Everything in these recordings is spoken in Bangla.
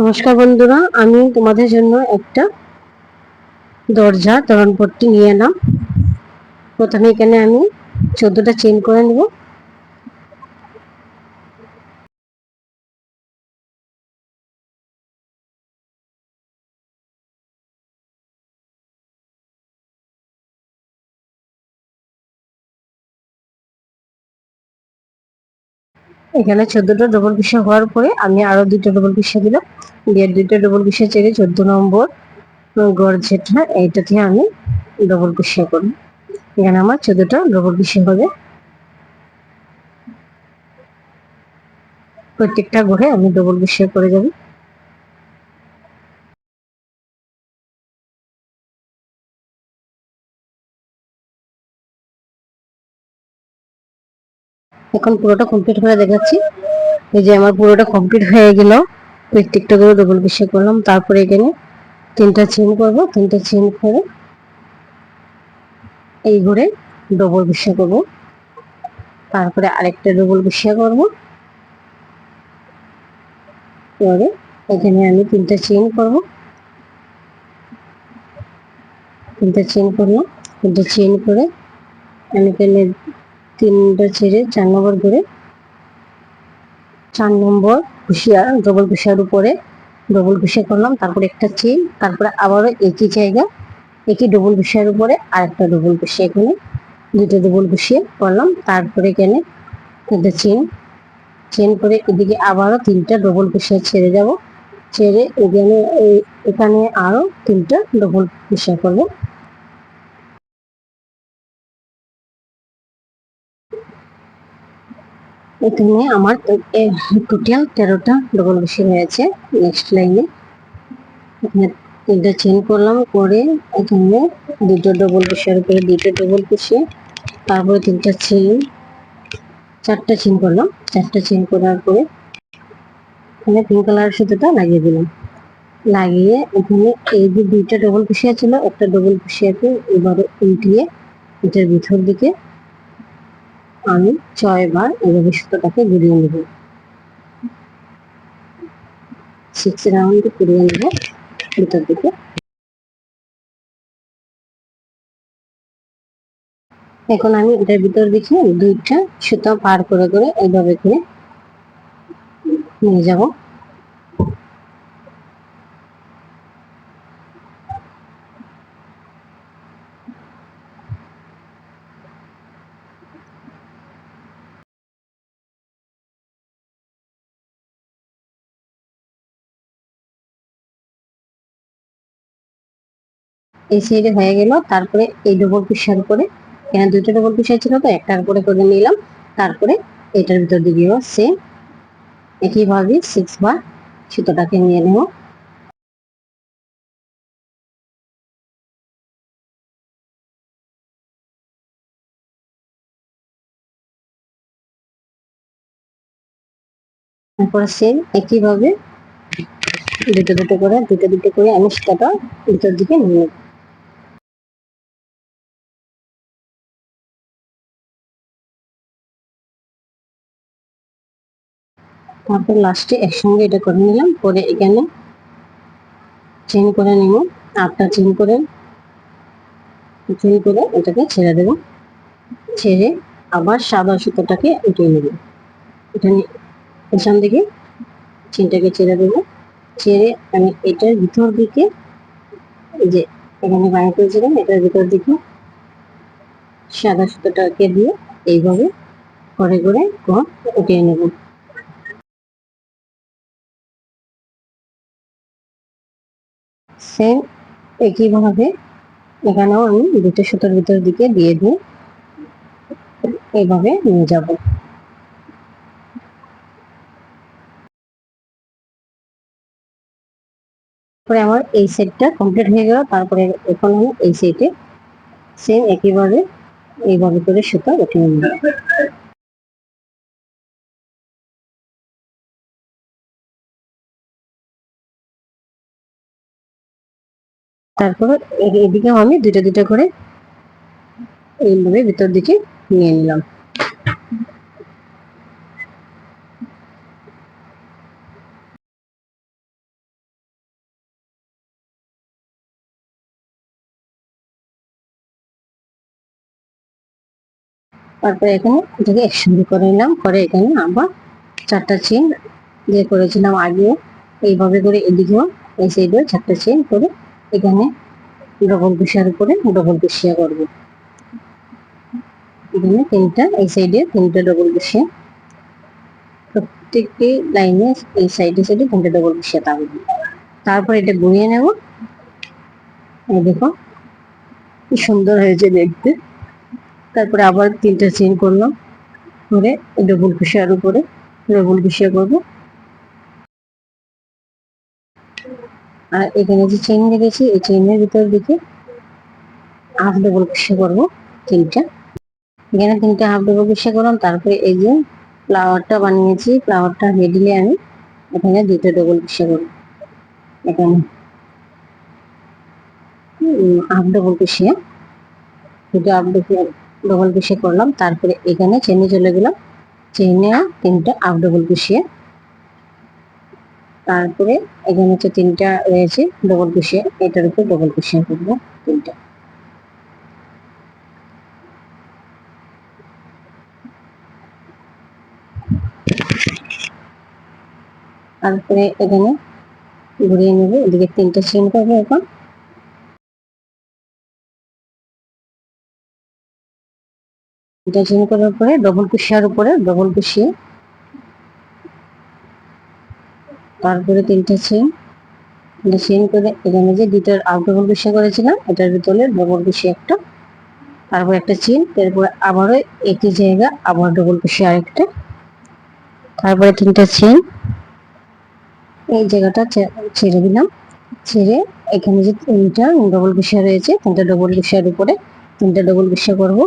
নমস্কার বন্ধুরা, আমি তোমাদের জন্য একটা দরজা তরণপট্টি নিয়ে এলাম। প্রথমে এখানে আমি চোদ্দটা চেন করে নেব। এখানে চোদ্দটা ডবল পিসা হওয়ার পরে আমি আরও দুইটা ডবল পিসা দিলাম। দিয়ে দুইটা ডবল পিসা চেড়ে চোদ্দ নম্বর গড় যেটা, এইটাতে আমি ডবল পিসা করি এখানে আমার চোদ্দটা ডবল পিসা হবে। প্রত্যেকটা ঘরে আমি ডবল পিসা করে যাব। এখন পুরোটা কমপ্লিট করে দেখাচ্ছি। এই যে আমার পুরোটা কমপ্লিট হয়ে গেল। প্রত্যেকটা করে ডবল পিসে করলাম। তারপরে এখানে তিনটা চেন করব। তিনটা চেন করে এই ঘরে ডবল পিসে করব। তারপরে আরেকটা ডবল পিসে করব। পরে এখানে আমি তিনটা চেন করব। তিনটা চেন করলাম। তিনটা চেন করে আমি এখানে তিনটা ছেড়ে চার নম্বর করে চার নম্বর কুশিয়া ডবল কুশিয়ার উপরে ডবল কুশিয়া করলাম, তারপরে একটা চেন তারপরে আবারও একই জায়গা, একই ডবল কুশিয়ার উপরে আর একটা ডবল কুশিয়া এখানে দুটো ডবল কুশিয়া করলাম, তারপরে এখানে একটা চেন চেন করে এদিকে আবারও তিনটা ডবল কুশিয়া ছেড়ে যাব, ছেড়ে এখানে এখানে আরও তিনটা ডবল কুশিয়া করব। এখানে আমার টোটাল তেরোটা ডবল বেশি হয়েছে নেক্সট লাইনে এখানে তিনটা চেন করলাম, করে এখানে দুটো ডবল কুশিয়ার উপরে দুটো ডবল কুশিয়ে তারপরে তিনটা চেন চারটা চেন করলাম। চারটা চেন করার পরে এখানে পিঙ্ক কালার সুতোটা লাগিয়ে দিলাম। লাগিয়ে এখানে এই যে দুইটা ডবল কুশিয়া ছিল, একটা ডবল কুশিয়াকে এবারে উল্টিয়ে এটার ভিতর দিকে আমি ছয়বার এভাবে সুতোটাকে ঘুরিয়ে নেব সিক্স রাউন্ড ঘুরিয়ে নেব ভিতর দিকে। এখন আমি এটার ভিতর দিকে দুইটা সুতো পার করে করে এইভাবে করে নিয়ে যাব। এই সাইডে হয়ে গেল, তারপরে এই ডবল পিসার করে এখানে দুটো ডবল পিসার ছিল তো, একটার করে করে নিলাম, তারপরে এটার ভিতর দিকেও সেম একইভাবে সিক্স বার সুতোটাকে নিয়ে নেব। তারপরে সেম একইভাবে দুটো দুটো করে, দুটো দুটো করে আমি সুতোটা ভিতর দিকে নিয়ে নেব। তারপর লাস্টে একসঙ্গে এটা করে নিলাম, করে এখানে চেন করে নিব, আটটা চেন করে চেন করে এটাকে ছেড়ে দেব, ছেড়ে আবার সাদা সুতোটাকে উঠিয়ে নেব। এখানে পেছন দিকে চেনটাকে ছেড়ে দেব, ছেড়ে আমি এটার ভিতর দিকে যে এখানে বাইরে করেছিলাম, এটার ভিতর দিকে সাদা সুতোটাকে দিয়ে এইভাবে করে করে ঘর উঠিয়ে নেব। সেম একইভাবে এখানেও আমি দুটো সুতোর ভিতর দিকে দিয়ে দিই। এইভাবে নিয়ে যাব। তারপরে আমার এই সেটটা কমপ্লিট হয়ে গেল। তারপরে এখন আমি এই সেটে সেম একইভাবে এইভাবে করে সুতো উঠিয়ে নেব তারপর এদিকেও আমি দুটো দুটো করে এইভাবে ভিতর দিকে নিয়ে নিলাম। তারপরে এখানে এটাকে একসঙ্গে করে নিলাম। পরে এখানে আবার চারটা চেন যে করেছিলাম আগে এইভাবে করে এদিকেও এই সাইডেও চারটা চেন করে এখানে ডবল কুশিয়ার উপরে ডবল কুশিয়া করব। এখানে তিনটা, এই সাইডে তিনটা ডবল কুশিয়া প্রত্যেকটি লাইনে এই সাইডে সাইডে তিনটা ডবল কুশিয়া থাকবে তারপর এটা গুঁড়িয়ে নেব। এই দেখো, কি সুন্দর হয়েছে দেখতে। তারপরে আবার তিনটা চেন করলাম। করে ডবল কুশিয়ার উপরে ডবল কুশিয়া করব। আর এখানে যে চেন রেখেছি, এই চেনের ভিতর দিকে হাফ ডবল কুশিয়া করব, তিনটা। এখানে তিনটা হাফ ডবল কুশিয়া করলাম, তারপরে এই যে ফ্লাওয়ারটা বানিয়েছি ফ্লাওয়ারটা মিডিলে আমি এখানে দুটো ডবল কুশিয়া করব। এখানে। হাফ ডবল কুশিয়া দুটো হাফ ডবল কুশিয়া করলাম, তারপরে এখানে চেনে চলে গেলাম চেনে তিনটা হাফ ডবল কুশিয়া তারপরে এখানে হচ্ছে তিনটা রয়েছে ডবল কুশিয়া এটার উপর ডবল কুশিয়া করব তিনটা। তারপরে এখানে ঘুরিয়ে নেব, এদিকে তিনটা চেন করব এখন। এটা চেন করার পরে ডবল কুশিয়ার উপরে ডবল কুশিয়ে তারপরে তিনটা চেন এটা চেন করে এখানে যে দুটার আউট ডবল কুশিয়া করেছিলাম, এটার ভিতরে ডবল কুশিয়া একটা, তারপর একটা চেন এরপরে আবারও একই জায়গা, আবার ডবল কুশিয়া আরেকটা। তারপরে তিনটা চেন এই জায়গাটা ছেড়ে দিলাম। ছেড়ে এখানে যে তিনটা ডবল কুশিয়া রয়েছে, তিনটা ডবল কুশিয়ার উপরে তিনটা ডবল কুশিয়া করব।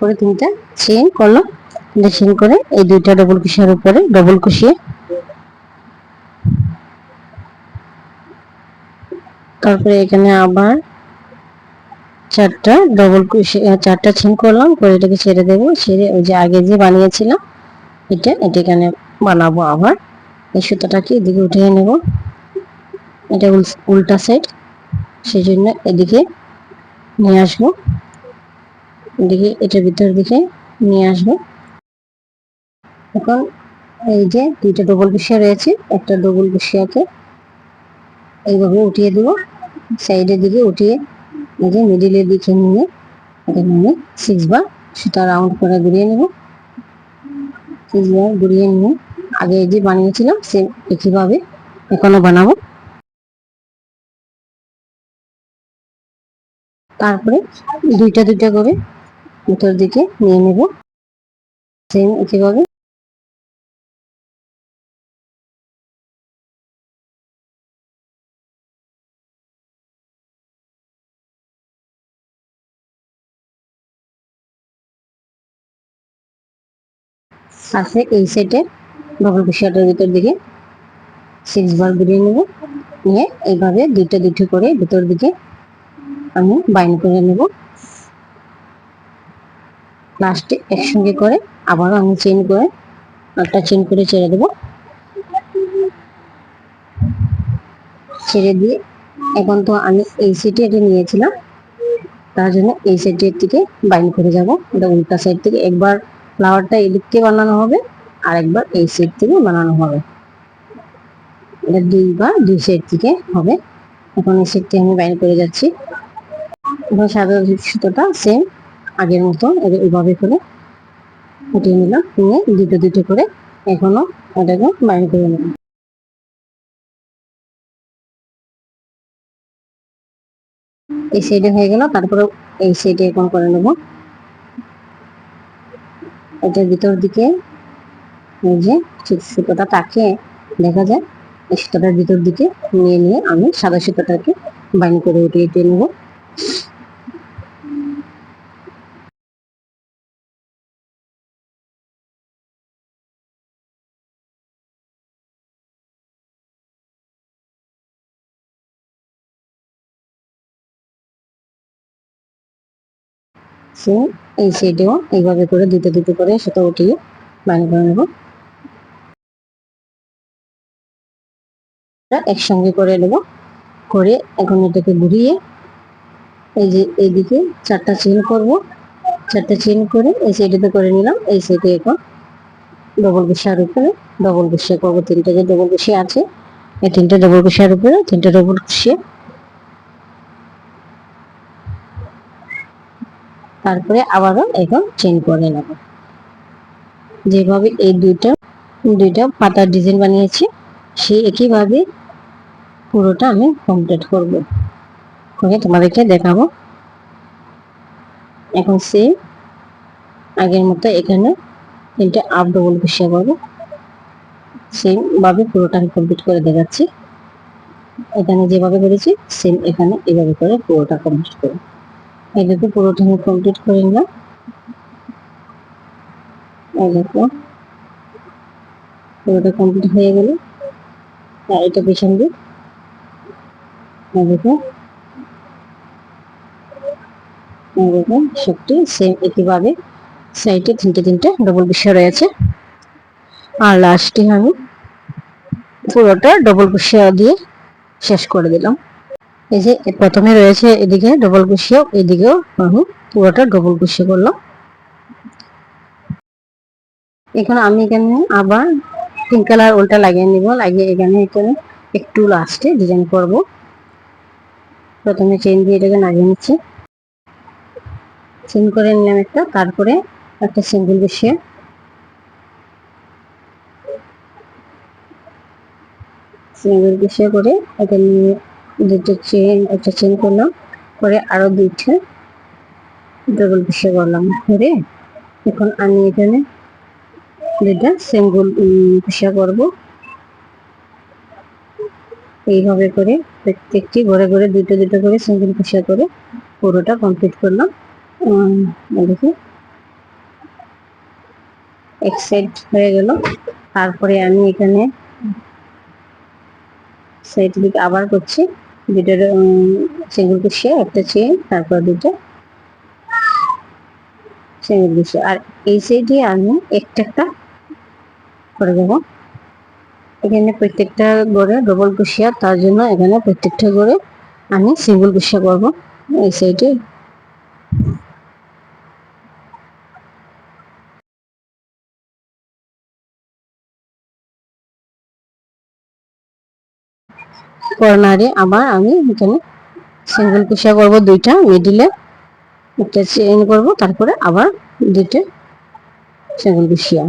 তারপরে তিনটা চেন করল। তিনটা চেন করে এই দুইটা ডবল কুশিয়ার উপরে ডবল কুশিয়ে তারপরে এখানে আবার চারটা ডবল চারটা চেন করলাম, করে এটাকে ছেড়ে দেবো। ছেড়ে ওই যে আগে যে বানিয়েছিলাম, এটা এটা এখানে বানাবো আবার। এই সুতাটাকে এদিকে উঠিয়ে নেব। এটা উল্টা সাইড সেই জন্য এদিকে নিয়ে আসব। এদিকে এটার ভিতর দিকে নিয়ে আসব। এখন এই যে দুইটা ডবল কুশিয়া রয়েছে, একটা ডবল কুশিয়াকে এইভাবে উঠিয়ে দেবো। সাইডের দিকে উঠিয়ে এই যে মিডিলের দিকে নিয়ে এখানে আমি সিক্স বার সুতা রাউন্ড করে ঘুরিয়ে নেব। সিক্স বার ঘুরিয়ে নিয়ে আগে যে বানিয়েছিলাম সেম একইভাবে এখনও বানাবো। তারপরে দুইটা দুইটা করে ভিতর দিকে নিয়ে নেব। সেম একইভাবে। আছে এই সাইডে ডবল কুশিয়াটার ভিতর দিকে সিক্স বার ঘুরিয়ে নেব। নিয়ে এইভাবে দুইটা দুটো করে ভিতর দিকে আমি বাইন করে নেব। লাস্টে একসঙ্গে করে আবারও আমি চেন করে একটা চেন করে ছেড়ে দেব। ছেড়ে দিয়ে এখন তো আমি এই সেটে এটা নিয়েছিলাম, তার জন্য এই সেটের থেকে বাইন করে যাব। এটা উল্টা সাইড থেকে একবার ফ্লাওয়ারটা এদিক থেকে বানানো হবে, আর একবার এই সাইড থেকে বানানো হবে। এটা দুইবার দুই সাইড থেকে হবে। এখন এই সাইড থেকে আমি বাইন করে যাচ্ছি। এখন সাদা সুতোটা সেম আগের মতো এইভাবে করে ফুটিয়ে নিলাম, নিয়ে দুটো দুটো করে এখনও এটাকে বাইন করে নিলাম। এই সাইডে হয়ে গেল, তারপরে এই সাইডে এখন করে নেব। এটার ভিতর দিকে এই যে সুতোটা তাকে দেখা যায়, এই সুতোটার ভিতর দিকে নিয়ে নিয়ে আমি সাদা সুতোটাকে বাইন করে উঠিয়ে নেব। সে এই সাইডেও এইভাবে করে দুটো দুটো করে সেটা উঠিয়ে বাইন করে নেব। একসঙ্গে করে নেব। করে এখন এটাকে ঘুরিয়ে এই যে এইদিকে চারটা চেন করব। চারটা চেন করে এই সাইডেতে করে নিলাম। এই সাইডে এখন ডবল কুশিয়ার উপরে ডবল কুশিয়া করব। তিনটে যে ডবল কুশিয়া আছে, এই তিনটে ডবল কুশিয়ার উপরে তিনটে ডবল কুশিয়া তারপরে আবারও এখন চেন করে নেব। যেভাবে এই দুইটা দুইটা পাতার ডিজাইন বানিয়েছি, সেই একইভাবে পুরোটা আমি কমপ্লিট করব। করে তোমাদেরকে দেখাবো। এখন সেম আগের মতো এখানে তিনটে আপ ডবল কুশিয়া করব। সেম ভাবে পুরোটা আমি কমপ্লিট করে দেখাচ্ছি। এখানে যেভাবে করেছি সেম এখানে এভাবে করে পুরোটা কমপ্লিট করব। এই দেখো পুরোটা আমি কমপ্লিট করে নিলাম। এই দেখো। পুরোটা কমপ্লিট হয়ে গেল। আর এটা পেছন দিক। এই দেখো। এই দেখো, সবটি সেম একইভাবে। সাইডে তিনটে তিনটে ডবল বিষয় রয়েছে। আর লাস্টে আমি পুরোটা ডবল কুশিয়া দিয়ে শেষ করে দিলাম। এই যে প্রথমে রয়েছে এদিকে ডবল কুশিয়া এদিকেও আমি পুরোটা ডবল কুশিয়া করলাম এখন আমি এখানে আবার পিঙ্ক কালার উল্টা লাগিয়ে নিব, লাগিয়ে এখানে এখানে একটু লাস্টে ডিজাইন করব। প্রথমে চেন দিয়ে এটাকে লাগিয়ে নিচ্ছি। চেন করে নিলাম একটা, তারপরে একটা সিঙ্গেল বসিয়ে সিঙ্গেল বসিয়ে করে এখানে দুটো চেন একটা চেন করলাম, করে আরও দুইটা ডবল বসিয়ে করলাম, করে এখন আমি এখানে দুইটা সিঙ্গল বসিয়ে করব। এইভাবে করে প্রত্যেকটি ঘরে ঘরে দুটো দুটো করে সিঙ্গেল কুশিয়া করে পুরোটা কমপ্লিট করলাম। দেখি। এক সাইড হয়ে গেল। তারপরে আমি এখানে সাইড দিকে আবার করছি। দুটোর সিঙ্গেল কুশিয়া একটা চেন তারপর দুটো সিঙ্গেল আর এই সাইডে আমি একটা একটা করে দেবো। এখানে প্রত্যেকটা গড়ে ডবল কুশিয়া তার জন্য এখানে প্রত্যেকটা গড়ে আমি সিঙ্গেল কুশিয়া করব। এই সাইডে কর্নারে আবার আমি এখানে সিঙ্গেল কুশিয়া করব দুইটা মিডিলে একটা চেইন করব, তারপরে আবার দুইটা সিঙ্গেল কুশিয়া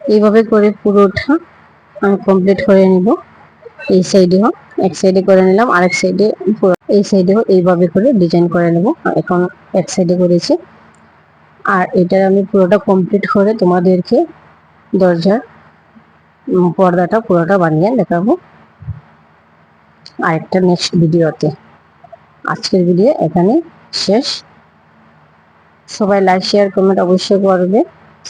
এইভাবে করে পুরোটা আমি কমপ্লিট করে নিব। এই সাইডে হোক এক সাইডে করে নিলাম, আরেক সাইডে এই সাইডে হোক এইভাবে করে ডিজাইন করে নেব। এখন এক সাইডে করেছি। আর এটা আমি পুরোটা কমপ্লিট করে তোমাদেরকে দরজার পর্দাটা পুরোটা বানিয়ে দেখাবো। আরেকটা নেক্সট ভিডিওতে। আজকের ভিডিও এখানে শেষ। সবাই লাইক শেয়ার কমেন্ট অবশ্যই করবে।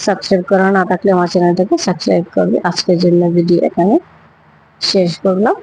সাবস্ক্রাইব করা না থাকলে আমার চ্যানেলটাকে সাবস্ক্রাইব করবে। আজকের জন্য ভিডিও এখানে শেষ করলাম।